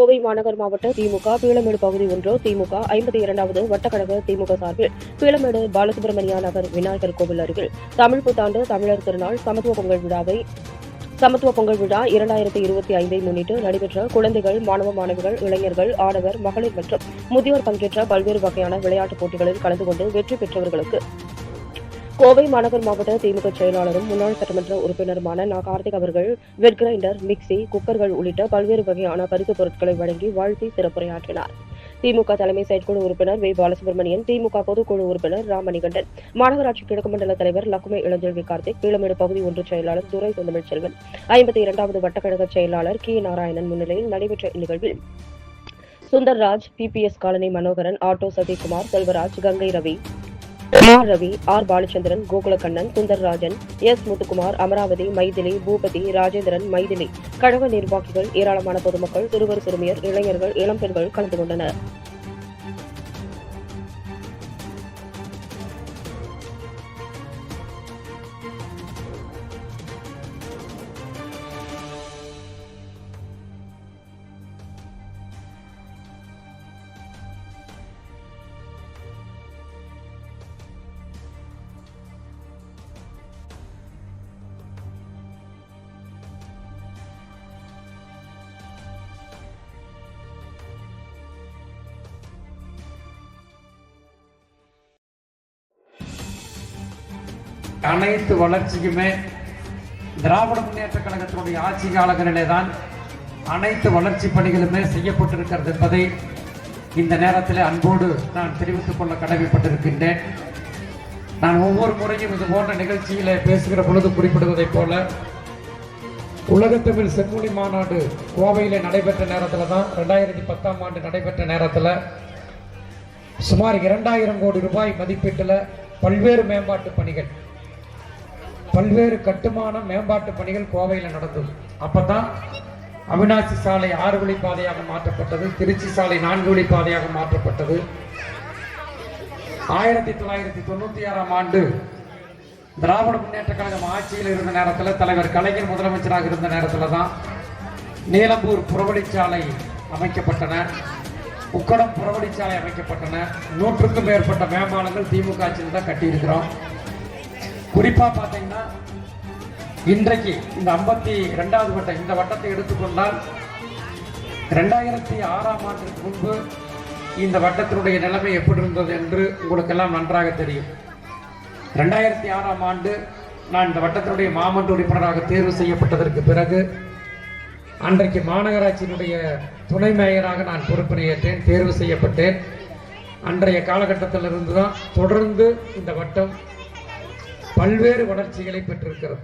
கோவை மாநகர் மாவட்ட திமுக பீளமேடு பகுதி ஒன்று திமுக ஐம்பத்தி இரண்டாவது வட்டக்கழக திமுக சார்பில் பீளமேடு பாலசுப்ரமணியா நகர் விநாயகர் கோவில் அருகில் தமிழ் புத்தாண்டு தமிழர் திருநாள் சமத்துவ பொங்கல் விழாவை சமத்துவ பொங்கல் விழா இரண்டாயிரத்தி இருபத்தி ஐந்தை முன்னிட்டு நடைபெற்ற குழந்தைகள் மாணவ மாணவிகள் இளைஞர்கள் ஆடவர் மகளிர் மற்றும் முதியோர் பங்கேற்ற பல்வேறு வகையான விளையாட்டுப் போட்டிகளில் கலந்து கொண்டு வெற்றி பெற்றவர்களுக்கு கோவை மாநகர் மாவட்ட திமுக செயலாளரும் முன்னாள் சட்டமன்ற உறுப்பினருமான நா. கார்த்திக் அவர்கள் வெட் கிரைண்டர் மிக்சி குக்கர்கள் உள்ளிட்ட பல்வேறு வகையான பரிசுப் பொருட்களை வழங்கி வாழ்த்தி சிறப்புரையாற்றினார். திமுக தலைமை செயற்குழு உறுப்பினர் வே. பாலசுப்ரமணியன் திமுக பொதுக்குழு உறுப்பினர் ராமணிகண்டன் மாநகராட்சி கிழக்கு மண்டல தலைவர் லக்குமை இளஞ்செல்வி கார்த்திக் கீழமேடு பகுதி ஒன்று செயலாளர் துரை செந்தமிழ்ச்செல்வன் ஐம்பத்தி இரண்டாவது வட்டக்கழக செயலாளர் கி. நாராயணன் முன்னிலையில் நடைபெற்ற இந்நிகழ்வில் Sundarraj PBS colony Manoharan auto Sathishkumar Selvaraj Gangai Ravi R Ravi R Balachandran Gokulakannan Sundarrajan S Muthukumar Amaravathi Mythili Boopathi Rajendran Mythili. கழக நிர்வாகிகள் ஏராளமான பொதுமக்கள் சிறுவர் சிறுமியர் இளைஞர்கள் இளம்பெண்கள் கலந்து கொண்டனர். அனைத்து வளர்ச்சிக்குமே திராவிட முன்னேற்ற கழகத்தினுடைய ஆட்சி காலங்களிலே தான் அனைத்து வளர்ச்சி பணிகளுமே செய்யப்பட்டிருக்கிறது என்பதை இந்த நேரத்தில் அன்போடு நான் தெரிவித்துக் கொள்ள கடமைப்பட்டிருக்கின்றேன். நான் ஒவ்வொரு முறையும் இது போன்ற நிகழ்ச்சியிலே பேசுகிற பொழுது குறிப்பிடுவதைப் போல உலகத்தமிழ் செம்மொழி மாநாடு கோவையில் நடைபெற்ற நேரத்தில் தான் ரெண்டாயிரத்தி பத்தாம் ஆண்டு நடைபெற்ற நேரத்தில் சுமார் இரண்டாயிரம் கோடி ரூபாய் மதிப்பீட்டில் பல்வேறு மேம்பாட்டு பணிகள் பல்வேறு கட்டுமான மேம்பாட்டு பணிகள் கோவையில் நடந்தது. அப்பதான் அவினாசி சாலை ஆறு வழி பாதையாக மாற்றப்பட்டது திருச்சி சாலை நான்கு வழி பாதையாக மாற்றப்பட்டது. ஆயிரத்தி தொள்ளாயிரத்தி தொண்ணூத்தி ஆறாம் ஆண்டு திராவிட முன்னேற்ற கழகம் ஆட்சியில் இருந்த நேரத்தில் தலைவர் கலைஞர் முதலமைச்சராக இருந்த நேரத்தில் தான் நீலம்பூர் புறவழிச்சாலை அமைக்கப்பட்டன. உக்கடம் புறவழிச்சாலை அமைக்கப்பட்டன. நூற்றுக்கும் மேற்பட்ட மேம்பாலங்கள் திமுக ஆட்சியில் தான் கட்டியிருக்கிறோம். குறிப்பாக பார்த்தீங்கன்னா இன்றைக்கு இந்த ஐம்பத்தி ரெண்டாவது வட்டம் இந்த வட்டத்தை எடுத்துக்கொண்டால் ரெண்டாயிரத்தி ஆறாம் ஆண்டுக்கு முன்பு இந்த வட்டத்தினுடைய நிலைமை எப்படி இருந்தது என்று உங்களுக்கெல்லாம் நன்றாக தெரியும். ரெண்டாயிரத்தி ஆறாம் ஆண்டு நான் இந்த வட்டத்தினுடைய மாமன்ற உறுப்பினராக தேர்வு செய்யப்பட்டதற்கு பிறகு அன்றைக்கு மாநகராட்சியினுடைய துணை மேயராக நான் பொறுப்பினை ஏற்றேன் தேர்வு செய்யப்பட்டேன். அன்றைய காலகட்டத்தில் இருந்து தான் தொடர்ந்து இந்த வட்டம் பல்வேறு வளர்ச்சிகளை பெற்றிருக்கிறது.